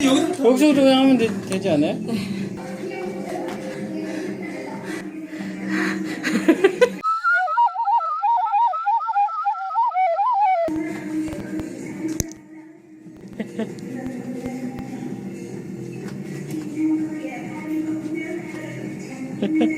여기서 그냥 하면 되, 되지 않아요?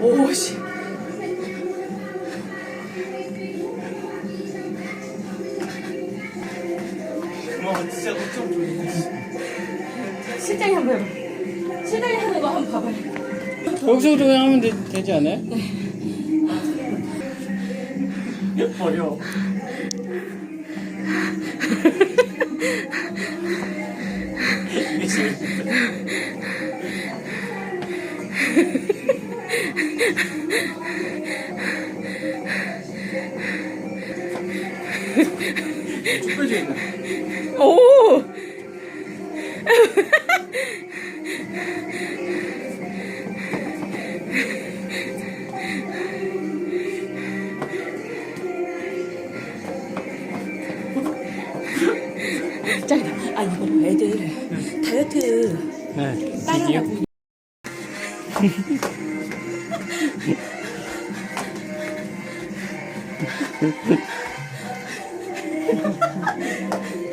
오씨. 와 진짜 걱정 좀. 실장이 한번 해봐. 실장이 하는 거 한번 봐봐요. 여기서 그냥 하면 되, 되지 않아요? 버려. 이게 제일 쭉 빼져 있네. 오. 짱이다. 아 이거 애들 다이어트 네. 따라하고 Ha ha ha!